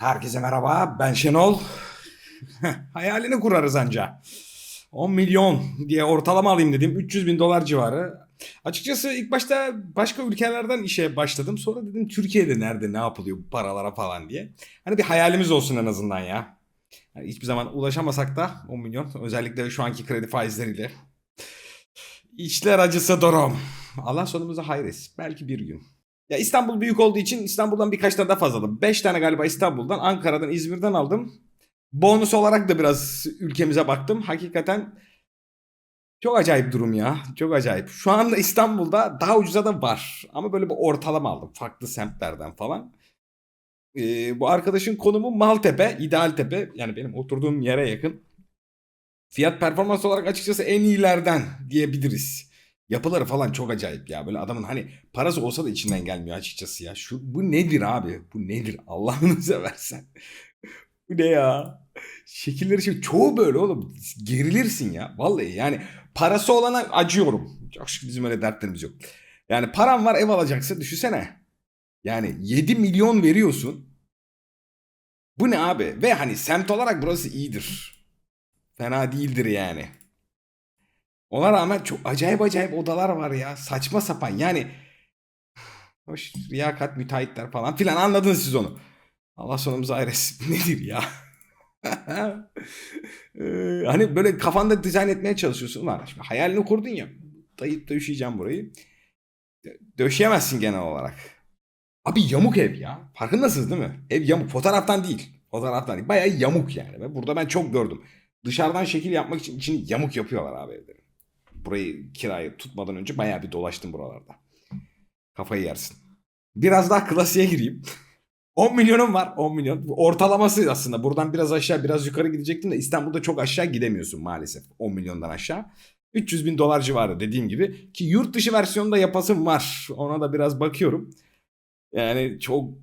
Herkese merhaba, ben Şenol. Hayalini kurarız anca. 10 milyon diye ortalama alayım dedim. 300 bin dolar civarı. Açıkçası ilk başta başka ülkelerden işe başladım. Sonra dedim Türkiye'de nerede ne yapılıyor bu paralara falan diye. Hani bir hayalimiz olsun en azından ya. Yani hiçbir zaman ulaşamasak da 10 milyon. Özellikle şu anki kredi faizleriyle. İşler acısı durum. Allah sonumuzu hayretsin. Belki bir gün. Ya İstanbul büyük olduğu için İstanbul'dan birkaç tane daha fazla aldım. 5 tane galiba İstanbul'dan, Ankara'dan, İzmir'den aldım. Bonus olarak da biraz ülkemize baktım. Hakikaten çok acayip durum ya. Çok acayip. Şu anda İstanbul'da daha ucuza da var. Ama böyle bir ortalama aldım. Farklı semtlerden falan. Ee, bu arkadaşın konumu Maltepe, İdealtepe. Yani benim oturduğum yere yakın. Fiyat performans olarak açıkçası en iyilerden diyebiliriz. Yapıları falan çok acayip ya. Böyle adamın hani parası olsa da içinden gelmiyor açıkçası ya. Şu bu nedir abi? Bu nedir? Allah'ını seversen. bu ne ya? Şekilleri şey çoğu böyle oğlum. Gerilirsin ya. Vallahi yani parası olana acıyorum. Çok şükür bizim öyle dertlerimiz yok. Yani param var ev alacaksın düşünsene. Yani 7 milyon veriyorsun. Bu ne abi? Ve hani semt olarak burası iyidir. Fena değildir yani. Ona rağmen çok acayip acayip odalar var ya. Saçma sapan yani. Hoş riyakat müteahhitler falan filan anladınız siz onu. Allah sonumuzu ayırsın. Nedir ya? Ee, hani böyle kafanda dizayn etmeye çalışıyorsun var. Şimdi hayalini kurdun ya. Dayıp döşeyeceğim burayı. Dö- Döşeyemezsin genel olarak. Abi yamuk ev ya. Farkındasınız değil mi? Ev yamuk. Fotoğraftan değil. Fotoğraftan değil. Bayağı yamuk yani. Burada ben çok gördüm. Dışarıdan şekil yapmak için içini yamuk yapıyorlar abi evleri. Burayı kirayı tutmadan önce bayağı bir dolaştım buralarda. Kafayı yersin. Biraz daha klasiğe gireyim. 10 milyonum var 10 milyon. Ortalaması aslında buradan biraz aşağı biraz yukarı gidecektim de İstanbul'da çok aşağı gidemiyorsun maalesef 10 milyondan aşağı. 300 bin dolar civarı dediğim gibi ki yurt dışı versiyonunda yapasım var. Ona da biraz bakıyorum. Yani çok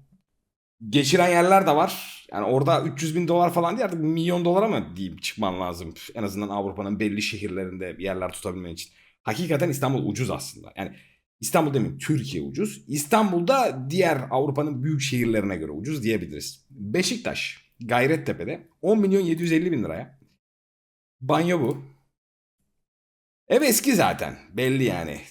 geçiren yerler de var. Yani orada 300 bin dolar falan değil artık milyon dolara mı diyeyim çıkman lazım. En azından Avrupa'nın belli şehirlerinde yerler tutabilmen için. Hakikaten İstanbul ucuz aslında. Yani İstanbul demeyeyim Türkiye ucuz. İstanbul'da diğer Avrupa'nın büyük şehirlerine göre ucuz diyebiliriz. Beşiktaş Gayrettepe'de 10 milyon 750 bin liraya. Banyo bu. Ev eski zaten belli yani.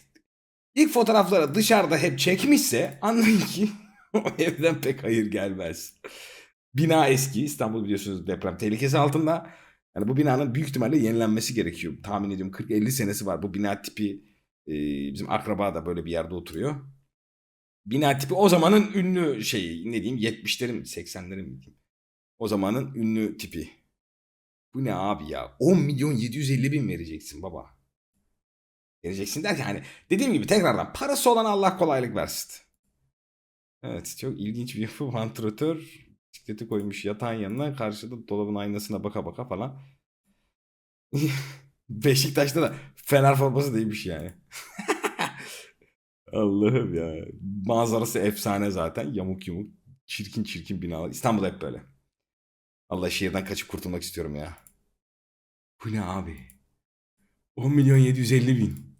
İlk fotoğrafları dışarıda hep çekmişse anlayın ki o evden pek hayır gelmez. Bina eski. İstanbul biliyorsunuz deprem tehlikesi altında. Yani bu binanın büyük ihtimalle yenilenmesi gerekiyor. Tahmin ediyorum 40-50 senesi var. Bu bina tipi e, bizim akraba da böyle bir yerde oturuyor. Bina tipi o zamanın ünlü şeyi ne diyeyim 70'lerin mi 80'lerin mi diyeyim. O zamanın ünlü tipi. Bu ne abi ya? 10 milyon 750 bin vereceksin baba. Vereceksin derken hani dediğim gibi tekrardan parası olan Allah kolaylık versin. Evet çok ilginç bir yapı. Vantilatör bisikleti koymuş yatağın yanına karşıda dolabın aynasına baka baka falan. Beşiktaş'ta da Fener forması değilmiş yani. Allah'ım ya. Manzarası efsane zaten. Yamuk yumuk. Çirkin çirkin binalar. İstanbul hep böyle. Allah şehirden kaçıp kurtulmak istiyorum ya. Bu ne abi? 10 milyon 750 bin.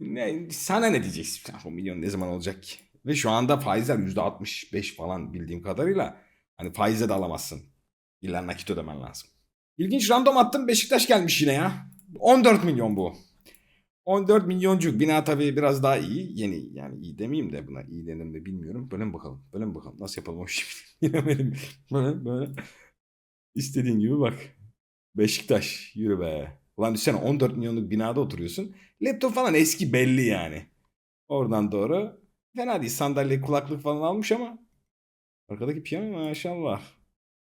Ne, sana ne diyeceksin? 10 milyon ne zaman olacak ki? Ve şu anda faizler %65 falan bildiğim kadarıyla. Hani faize de alamazsın. İlla nakit ödemen lazım. İlginç random attım Beşiktaş gelmiş yine ya. 14 milyon bu. 14 milyoncuk. Bina tabii biraz daha iyi. Yeni yani iyi demeyeyim de buna iyi denir mi bilmiyorum. Böyle mi bakalım? Böyle mi bakalım? Nasıl yapalım o işi? Böyle, böyle böyle. İstediğin gibi bak. Beşiktaş yürü be. Ulan düşünsene 14 milyonluk binada oturuyorsun. Laptop falan eski belli yani. Oradan doğru. Fena değil sandalye kulaklık falan almış ama. Arkadaki piyano maşallah.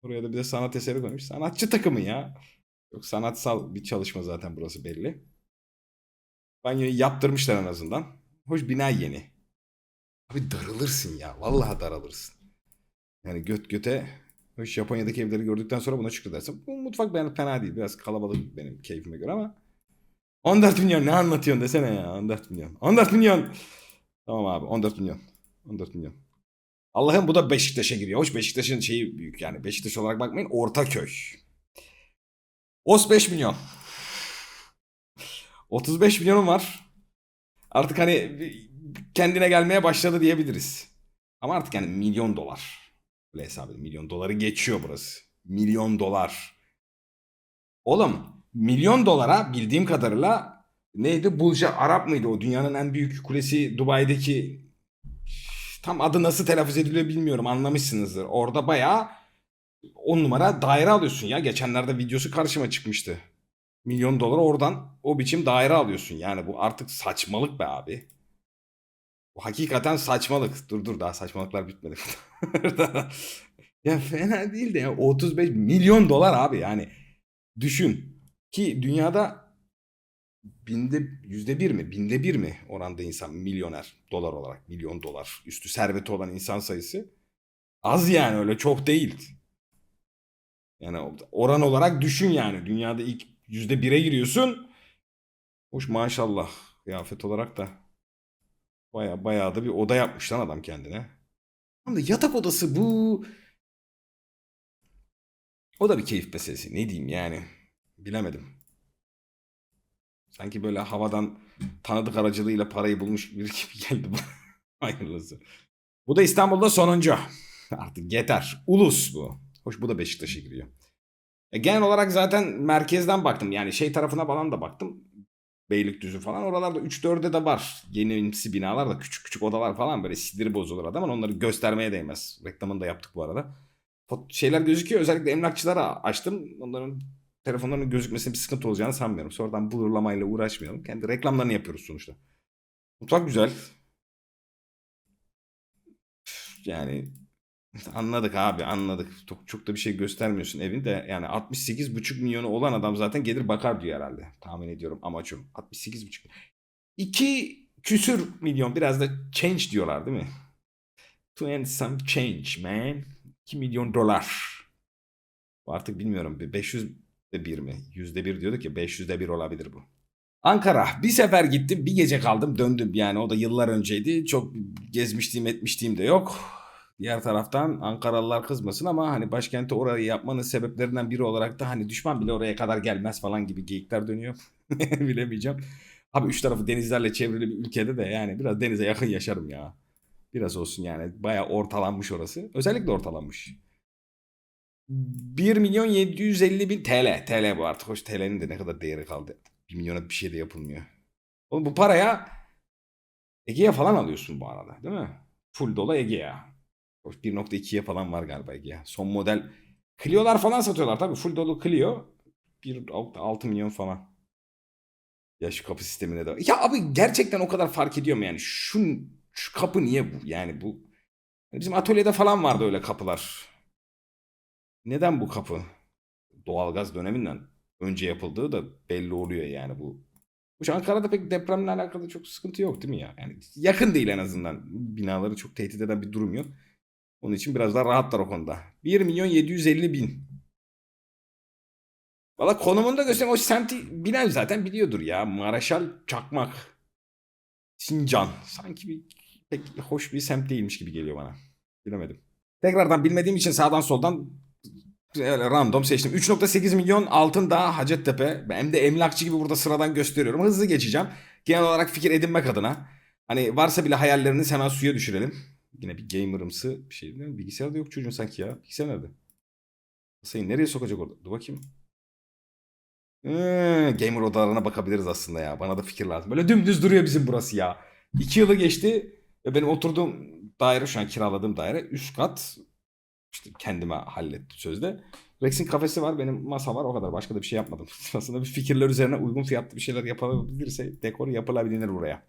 Oraya da bir de sanat eseri koymuş. Sanatçı takımı ya. Yok sanatsal bir çalışma zaten burası belli. Banyoyu yaptırmışlar en azından. Hoş bina yeni. Abi darılırsın ya. Vallahi daralırsın. Yani göt göte hoş Japonya'daki evleri gördükten sonra buna şükredersin. Bu mutfak ben fena değil. Biraz kalabalık benim keyfime göre ama 14 milyon ne anlatıyorsun desene ya. 14 milyon. 14 milyon. Tamam abi 14 milyon. 14 milyon. Allah'ım bu da Beşiktaş'a giriyor. Hoş Beşiktaş'ın şeyi büyük yani. Beşiktaş olarak bakmayın Ortaköy. Os 5 milyon. 35 milyonum var. Artık hani kendine gelmeye başladı diyebiliriz. Ama artık yani milyon dolar. Böyle hesap edin. Milyon doları geçiyor burası. Milyon dolar. Oğlum milyon dolara bildiğim kadarıyla neydi? Bulca Arap mıydı o? Dünyanın en büyük kulesi Dubai'deki tam adı nasıl telaffuz ediliyor bilmiyorum anlamışsınızdır. Orada bayağı on numara daire alıyorsun ya. Geçenlerde videosu karşıma çıkmıştı. Milyon dolar oradan o biçim daire alıyorsun. Yani bu artık saçmalık be abi. Bu hakikaten saçmalık. Dur dur daha saçmalıklar bitmedi. ya fena değil de ya 35 milyon dolar abi yani. Düşün ki dünyada binde yüzde bir mi binde bir mi oranda insan milyoner dolar olarak milyon dolar üstü serveti olan insan sayısı az yani öyle çok değil. Yani oran olarak düşün yani dünyada ilk yüzde bire giriyorsun. Hoş maşallah kıyafet olarak da baya bayağı da bir oda yapmış lan adam kendine. Ama yatak odası bu. O da bir keyif meselesi. Ne diyeyim yani. Bilemedim. Sanki böyle havadan tanıdık aracılığıyla parayı bulmuş biri gibi geldi bu. Hayırlısı. Bu da İstanbul'da sonuncu. Artık yeter. Ulus bu. Hoş bu da Beşiktaş'a giriyor. E, genel olarak zaten merkezden baktım. Yani şey tarafına falan da baktım. Beylikdüzü falan. Oralarda 3-4'e de var. Yenimsi binalar da küçük küçük odalar falan böyle siniri bozulur adamın. Onları göstermeye değmez. Reklamını da yaptık bu arada. Şeyler gözüküyor. Özellikle emlakçılara açtım. Onların telefonlarının gözükmesine bir sıkıntı olacağını sanmıyorum. Sonradan blurlamayla uğraşmayalım. Kendi reklamlarını yapıyoruz sonuçta. Mutfak güzel. Yani anladık abi anladık. Çok, çok da bir şey göstermiyorsun evinde. Yani 68,5 milyonu olan adam zaten gelir bakar diyor herhalde. Tahmin ediyorum amacım. 68,5. 2 küsür milyon biraz da change diyorlar değil mi? To some change man. 2 milyon dolar. Artık bilmiyorum. bir 500 de bir mi? Yüzde bir diyorduk ya 500'de bir olabilir bu. Ankara. Bir sefer gittim bir gece kaldım döndüm yani o da yıllar önceydi. Çok gezmişliğim etmişliğim de yok. Diğer taraftan Ankaralılar kızmasın ama hani başkenti orayı yapmanın sebeplerinden biri olarak da hani düşman bile oraya kadar gelmez falan gibi geyikler dönüyor. Bilemeyeceğim. Abi üç tarafı denizlerle çevrili bir ülkede de yani biraz denize yakın yaşarım ya. Biraz olsun yani bayağı ortalanmış orası. Özellikle ortalanmış. 1 milyon 750 bin TL. TL bu artık. Hoş TL'nin de ne kadar değeri kaldı. 1 milyona bir şey de yapılmıyor. Oğlum bu paraya Egea falan alıyorsun bu arada değil mi? Full dolu Egea. Hoş 1.2'ye falan var galiba Egea. Son model Clio'lar falan satıyorlar tabii. Full dolu Clio 1.6 milyon falan. Ya şu kapı sistemine de. Ya abi gerçekten o kadar fark ediyor mu yani? Şu, şu kapı niye bu? Yani bu bizim atölyede falan vardı öyle kapılar. Neden bu kapı? Doğalgaz döneminden önce yapıldığı da belli oluyor yani bu. Şu Ankara'da pek depremle alakalı çok sıkıntı yok değil mi ya? Yani yakın değil en azından. Binaları çok tehdit eden bir durum yok. Onun için biraz daha rahatlar o konuda. 1 milyon 750 bin. Valla konumunu da göstereyim. O semti bilen zaten biliyordur ya. Maraşal Çakmak. Sincan. Sanki bir pek hoş bir semt değilmiş gibi geliyor bana. Bilemedim. Tekrardan bilmediğim için sağdan soldan öyle random seçtim. 3.8 milyon altın daha Hacettepe. Hem de emlakçı gibi burada sıradan gösteriyorum. Hızlı geçeceğim. Genel olarak fikir edinmek adına. Hani varsa bile hayalleriniz hemen suya düşürelim. Yine bir gamerımsı bir şey değil mi? Bilgisayar da yok çocuğun sanki ya. Bilgisayar nerede? Sayın nereye sokacak orada? Dur bakayım. Ee, gamer odalarına bakabiliriz aslında ya. Bana da fikir lazım. Böyle dümdüz duruyor bizim burası ya. İki yılı geçti benim oturduğum daire şu an kiraladığım daire üst kat işte kendime hallettim sözde. Rex'in kafesi var, benim masa var o kadar. Başka da bir şey yapmadım. Aslında bir fikirler üzerine uygun fiyatlı bir şeyler yapılabilirse dekor yapılabilir buraya.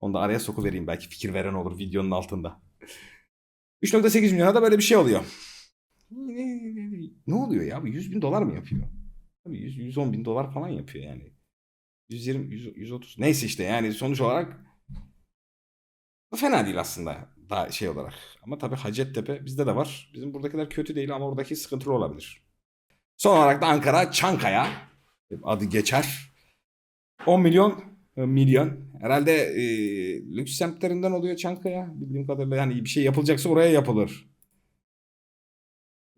Onu da araya sokuvereyim belki fikir veren olur videonun altında. 3.8 milyona da böyle bir şey oluyor. Ne oluyor ya? Bu 100 bin dolar mı yapıyor? Tabii 100, 110 bin dolar falan yapıyor yani. 120, 100, 130. Neyse işte yani sonuç olarak fena değil aslında daha şey olarak. Ama tabii Hacettepe bizde de var. Bizim buradakiler kötü değil ama oradaki sıkıntılı olabilir. Son olarak da Ankara Çankaya adı geçer. 10 milyon e, milyon. Herhalde e, lüks semtlerinden oluyor Çankaya. Bildiğim kadarıyla yani bir şey yapılacaksa oraya yapılır.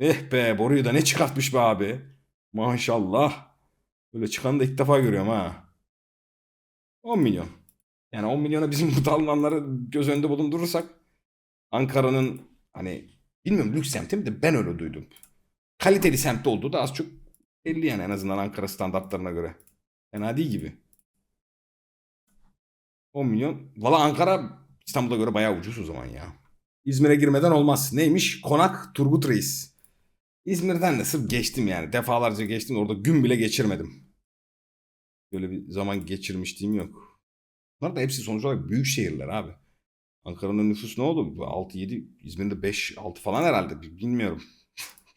Eh be boruyu da ne çıkartmış be abi. Maşallah. Böyle çıkanı da ilk defa görüyorum ha. 10 milyon. Yani 10 milyona bizim bu Almanları göz önünde bulundurursak Ankara'nın hani Bilmiyorum lüks semti mi de ben öyle duydum. Kaliteli semtte olduğu da az çok belli yani en azından Ankara standartlarına göre. Fena değil gibi. 10 milyon. Valla Ankara İstanbul'a göre bayağı ucuz o zaman ya. İzmir'e girmeden olmaz. Neymiş? Konak Turgut Reis. İzmir'den de sırf geçtim yani. Defalarca geçtim. Orada gün bile geçirmedim. Böyle bir zaman geçirmişliğim yok. Bunlar da hepsi sonuç olarak büyük şehirler abi. Ankara'nın nüfusu ne oldu? 6-7, İzmir'de 5-6 falan herhalde. Bilmiyorum.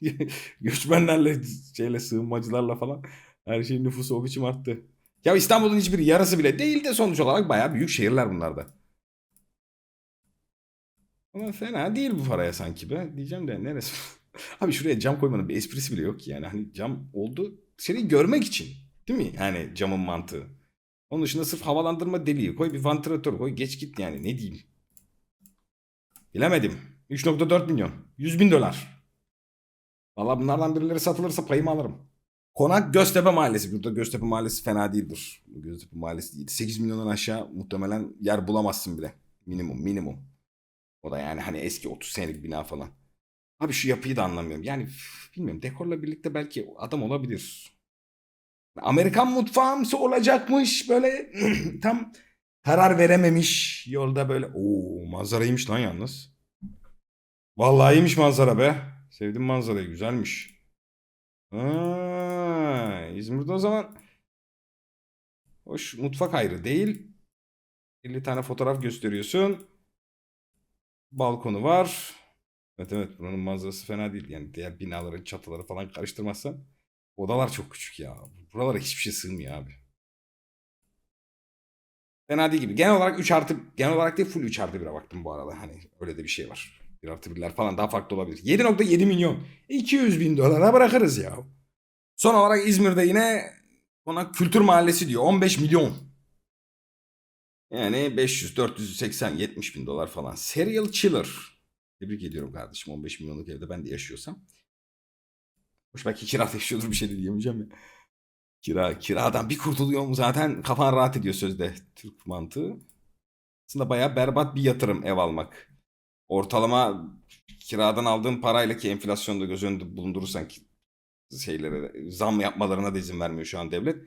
Göçmenlerle, şeyle, sığınmacılarla falan her şeyin nüfusu o biçim arttı. Ya İstanbul'un hiçbir yarısı bile değil de sonuç olarak bayağı büyük şehirler bunlar da. Ama fena değil bu paraya sanki be. Diyeceğim de neresi? Abi şuraya cam koymanın bir esprisi bile yok ki yani. Hani cam oldu seni görmek için. Değil mi? Yani camın mantığı. Onun dışında sırf havalandırma deliği koy bir vantilatör koy geç git yani ne diyeyim. Bilemedim. 3.4 milyon. 100 bin dolar. Valla bunlardan birileri satılırsa payımı alırım. Konak Göztepe Mahallesi. Burada Göztepe Mahallesi fena değildir. Göztepe Mahallesi değil. 8 milyondan aşağı muhtemelen yer bulamazsın bile. Minimum minimum. O da yani hani eski 30 senelik bina falan. Abi şu yapıyı da anlamıyorum. Yani bilmiyorum dekorla birlikte belki adam olabilir. Amerikan mutfağımsı olacakmış böyle tam karar verememiş yolda böyle. Oo manzara iyiymiş lan yalnız. Vallahi iyiymiş manzara be. Sevdim manzarayı güzelmiş. Ha, İzmir'de o zaman hoş mutfak ayrı değil. 50 tane fotoğraf gösteriyorsun. Balkonu var. Evet evet buranın manzarası fena değil. Yani diğer binaların çatıları falan karıştırmazsan. Odalar çok küçük ya. Buralara hiçbir şey sığmıyor abi. Fena değil gibi. Genel olarak 3 artı, genel olarak değil full 3 artı 1'e baktım bu arada. Hani öyle de bir şey var. 1 artı 1'ler falan daha farklı olabilir. 7.7 milyon. 200 bin dolara bırakırız ya. Son olarak İzmir'de yine ona kültür mahallesi diyor. 15 milyon. Yani 500, 480, 70 bin dolar falan. Serial Chiller. Tebrik ediyorum kardeşim 15 milyonluk evde ben de yaşıyorsam. Hoş belki kira yaşıyordur bir şey de diyemeyeceğim ya. Kira, kiradan bir kurtuluyorum zaten kafan rahat ediyor sözde Türk mantığı. Aslında bayağı berbat bir yatırım ev almak. Ortalama kiradan aldığın parayla ki enflasyonda göz önünde bulundurursan ki şeylere zam yapmalarına da izin vermiyor şu an devlet.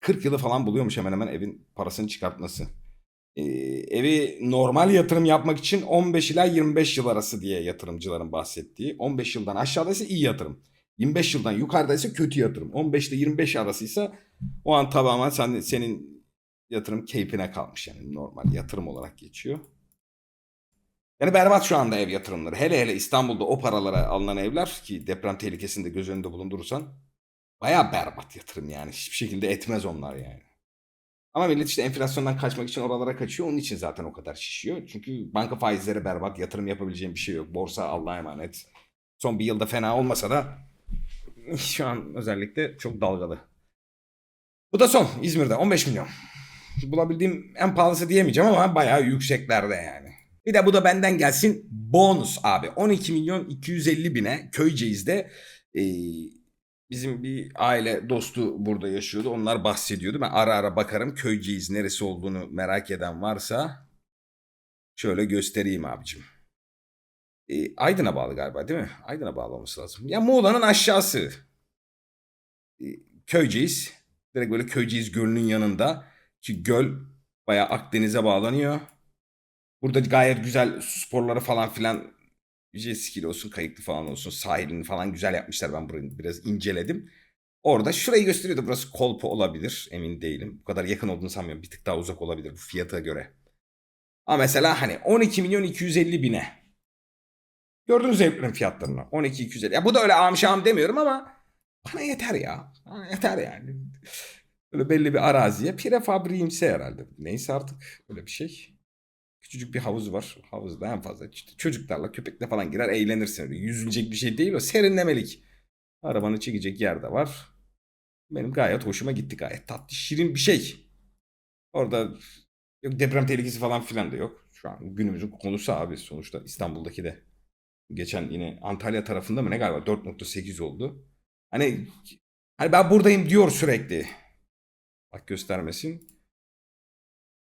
40 yılı falan buluyormuş hemen hemen evin parasını çıkartması. Ee, evi normal yatırım yapmak için 15 ila 25 yıl arası diye yatırımcıların bahsettiği. 15 yıldan aşağıda ise iyi yatırım. 25 yıldan yukarıda ise kötü yatırım. 15 ile 25 arasıysa o an tamamen sen, senin yatırım keyfine kalmış yani normal yatırım olarak geçiyor. Yani berbat şu anda ev yatırımları. Hele hele İstanbul'da o paralara alınan evler ki deprem tehlikesini de göz önünde bulundurursan baya berbat yatırım yani. Hiçbir şekilde etmez onlar yani. Ama millet işte enflasyondan kaçmak için oralara kaçıyor. Onun için zaten o kadar şişiyor. Çünkü banka faizleri berbat. Yatırım yapabileceğin bir şey yok. Borsa Allah'a emanet. Son bir yılda fena olmasa da şu an özellikle çok dalgalı. Bu da son İzmir'de 15 milyon. Bulabildiğim en pahalısı diyemeyeceğim ama bayağı yükseklerde yani. Bir de bu da benden gelsin bonus abi. 12 milyon 250 bine Köyceğiz'de e, bizim bir aile dostu burada yaşıyordu. Onlar bahsediyordu. Ben ara ara bakarım Köyceğiz neresi olduğunu merak eden varsa şöyle göstereyim abicim. E, Aydın'a bağlı galiba değil mi? Aydın'a bağlı olması lazım. Ya Muğla'nın aşağısı. E, Köyceğiz. Direkt böyle Köyceğiz Gölü'nün yanında. Ki göl bayağı Akdeniz'e bağlanıyor. Burada gayet güzel sporları falan filan jet ski'li olsun, kayıklı falan olsun, sahilini falan güzel yapmışlar. Ben burayı biraz inceledim. Orada şurayı gösteriyordu. Burası Kolpo olabilir. Emin değilim. Bu kadar yakın olduğunu sanmıyorum. Bir tık daha uzak olabilir bu fiyata göre. Ama mesela hani 12 milyon 250 bine. Gördünüz evlerin fiyatlarını. 12 250. Ya bu da öyle amşam demiyorum ama bana yeter ya. Bana yeter yani. Böyle belli bir araziye prefabriyimsi herhalde. Neyse artık öyle bir şey. Küçücük bir havuz var. Havuzda en fazla işte çocuklarla köpekle falan girer eğlenirsin. Yüzülecek bir şey değil o serinlemelik. Arabanı çekecek yer de var. Benim gayet hoşuma gitti gayet tatlı şirin bir şey. Orada yok deprem tehlikesi falan filan da yok. Şu an günümüzün konusu abi sonuçta İstanbul'daki de. Geçen yine Antalya tarafında mı ne galiba 4.8 oldu. Hani hani ben buradayım diyor sürekli. Bak göstermesin.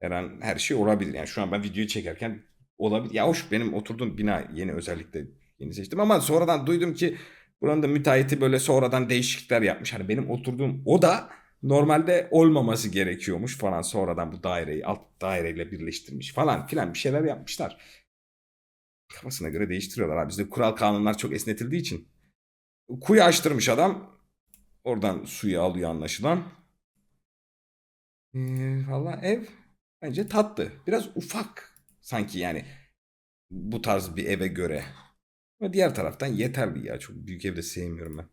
Her an her şey olabilir. Yani şu an ben videoyu çekerken olabilir. Ya hoş benim oturduğum bina yeni özellikle Yeni seçtim ama sonradan duydum ki buranın da müteahhiti böyle sonradan değişiklikler yapmış. Hani benim oturduğum oda normalde olmaması gerekiyormuş falan. Sonradan bu daireyi alt daireyle birleştirmiş falan filan bir şeyler yapmışlar. Kafasına göre değiştiriyorlar abi. Bizde kural kanunlar çok esnetildiği için. Kuyu açtırmış adam. Oradan suyu alıyor anlaşılan. Ee, Valla ev bence tatlı. Biraz ufak sanki yani bu tarz bir eve göre. Ama diğer taraftan yeterli ya. Çok büyük evde sevmiyorum ben.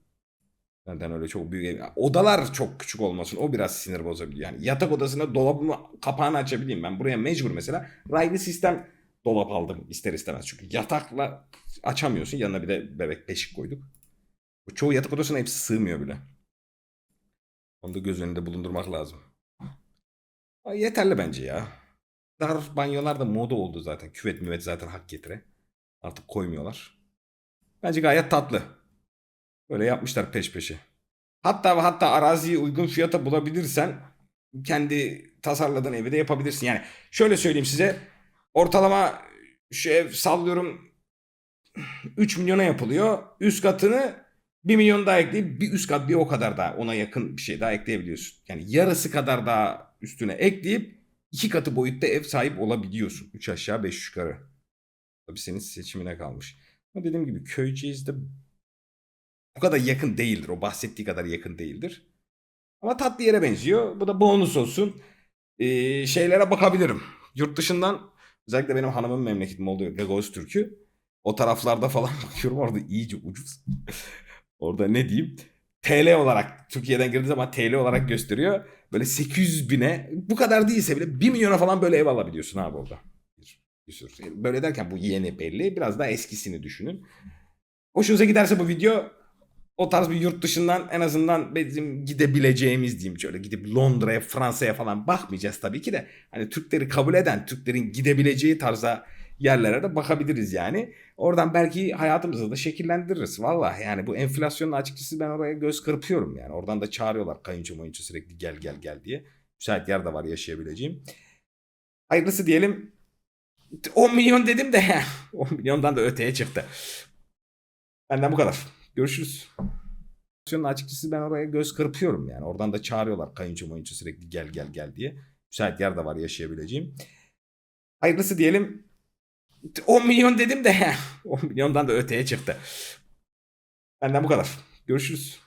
Zaten öyle çok büyük ev. Odalar çok küçük olmasın. O biraz sinir bozabiliyor. Yani yatak odasına dolabımı kapağını açabileyim. Ben buraya mecbur mesela raylı sistem dolap aldım ister istemez. Çünkü yatakla açamıyorsun. Yanına bir de bebek beşik koyduk. Bu çoğu yatak odasına hepsi sığmıyor bile. Onu da göz önünde bulundurmak lazım. Yeterli bence ya. Dar banyolar da moda oldu zaten. Küvet müvet zaten hak getire. Artık koymuyorlar. Bence gayet tatlı. Böyle yapmışlar peş peşe. Hatta ve hatta araziyi uygun fiyata bulabilirsen kendi tasarladığın evi de yapabilirsin. Yani şöyle söyleyeyim size. Ortalama şu ev sallıyorum 3 milyona yapılıyor. Üst katını 1 milyon daha ekleyip bir üst kat bir o kadar daha ona yakın bir şey daha ekleyebiliyorsun. Yani yarısı kadar daha üstüne ekleyip iki katı boyutta ev sahip olabiliyorsun. 3 aşağı 5 yukarı. Tabii senin seçimine kalmış. Ama dediğim gibi Köyceğiz'de bu kadar yakın değildir. O bahsettiği kadar yakın değildir. Ama tatlı yere benziyor. Bu da bonus olsun. Ee, şeylere bakabilirim. Yurt dışından özellikle benim hanımın memleketim oluyor. Gagavuz Türk'ü. O taraflarda falan bakıyorum orada iyice ucuz. orada ne diyeyim? TL olarak Türkiye'den girdiği zaman TL olarak gösteriyor. Böyle 800 bine bu kadar değilse bile 1 milyona falan böyle ev alabiliyorsun abi orada. Bir, bir sürü. Böyle derken bu yeni belli. Biraz daha eskisini düşünün. Hoşunuza giderse bu video o tarz bir yurt dışından en azından bizim gidebileceğimiz diyeyim şöyle gidip Londra'ya Fransa'ya falan bakmayacağız tabii ki de hani Türkleri kabul eden Türklerin gidebileceği tarzda yerlere de bakabiliriz yani. Oradan belki hayatımızı da şekillendiririz. Valla yani bu enflasyonun açıkçası ben oraya göz kırpıyorum yani. Oradan da çağırıyorlar kayınço mayınço sürekli gel gel gel diye. Müsait yer de var yaşayabileceğim. Hayırlısı diyelim. 10 milyon dedim de 10 milyondan da öteye çıktı. Benden bu kadar. Görüşürüz. Açıkçası ben oraya göz kırpıyorum yani. Oradan da çağırıyorlar kayınço mayınço sürekli gel gel gel diye. Müsait yer de var yaşayabileceğim. Hayırlısı diyelim. 10 milyon dedim de 10 milyondan da öteye çıktı. Benden bu kadar. Görüşürüz.